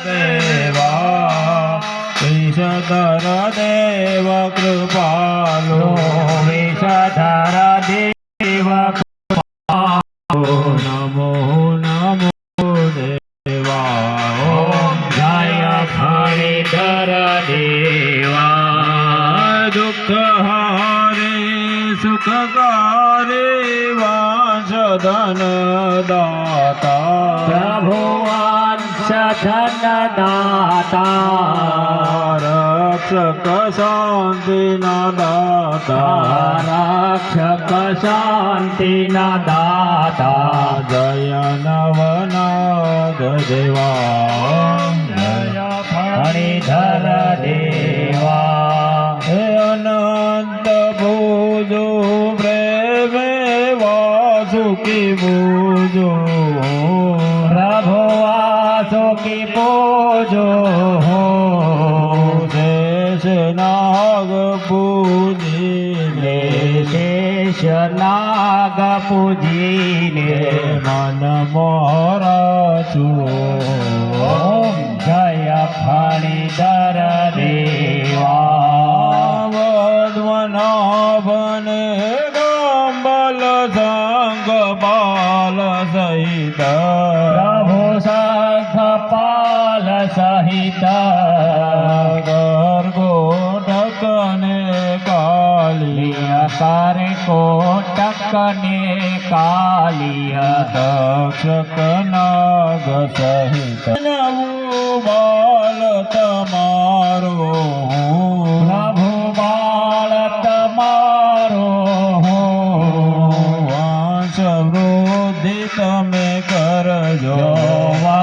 દેવા વિષધર દેવ કૃપાલો વિષધર દેવ કૃપાલો, નમો નમો દેવા, ઓમ જય ફળિધર દેવા, દુઃખ હારે સુખકારે દાતા પ્રભુવા ધન દાતા રક્ષક શાંતિના દાતા રક્ષક શાંતિના દાતા જય નવનાથ દેવા જય ફણીધર દેવા હે અનંત ભોજો પ્રેમે વાસુકી ભોજો પ્રભવા ઝોકી પોજો હો દેશ નાગ પૂજીને શેષ નાગ પૂજીને, મન મોર છું જય ફાણી દર દેવા. વન બને ગંબલ બાલ સહિત. કરે કાલિયા કાલિય દક્ષક નાગ સહિત. તમારો. પ્રભુ બાળ તમારો. વાંશ વૃદ્ધિ તમે કરજો. વંશ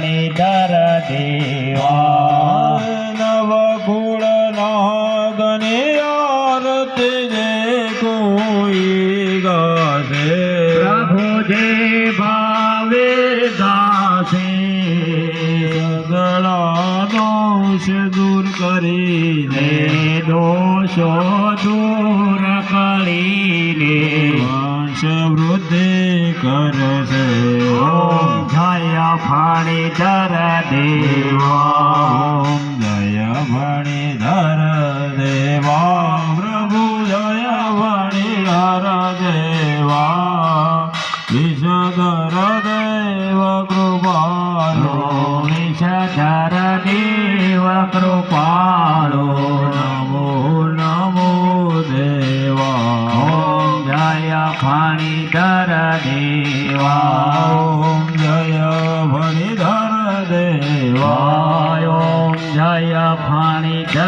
ફણીધર દેવા. નવ ગુણ નાગને આરતી જે કોઈ ગાશે. પ્રભુ જે ભાવે દાસે સગળા દોષ દૂર કરીને દોષો દૂર કરીને. વંશ વૃદ્ધિ કરશે ઓમ જય ફણીધર દેવા. ઓમ જય ભણીધર દેવા. પ્રભુ જય ભણીધર દેવા. વિષધર દેવ કૃપાલો વિષધર દેવ નમો નમો णिकरदेवां जय भणिधरदेवायौ जय भणिकरदेवानि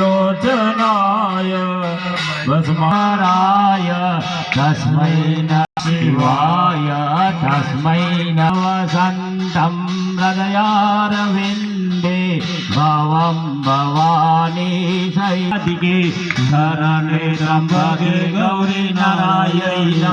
रोचनाय भस्मराय तस्मै न शिवाय तस्मै न वसन्तं ददयारविन्द భవం భవానీ శరణే గౌరీ నారాయణ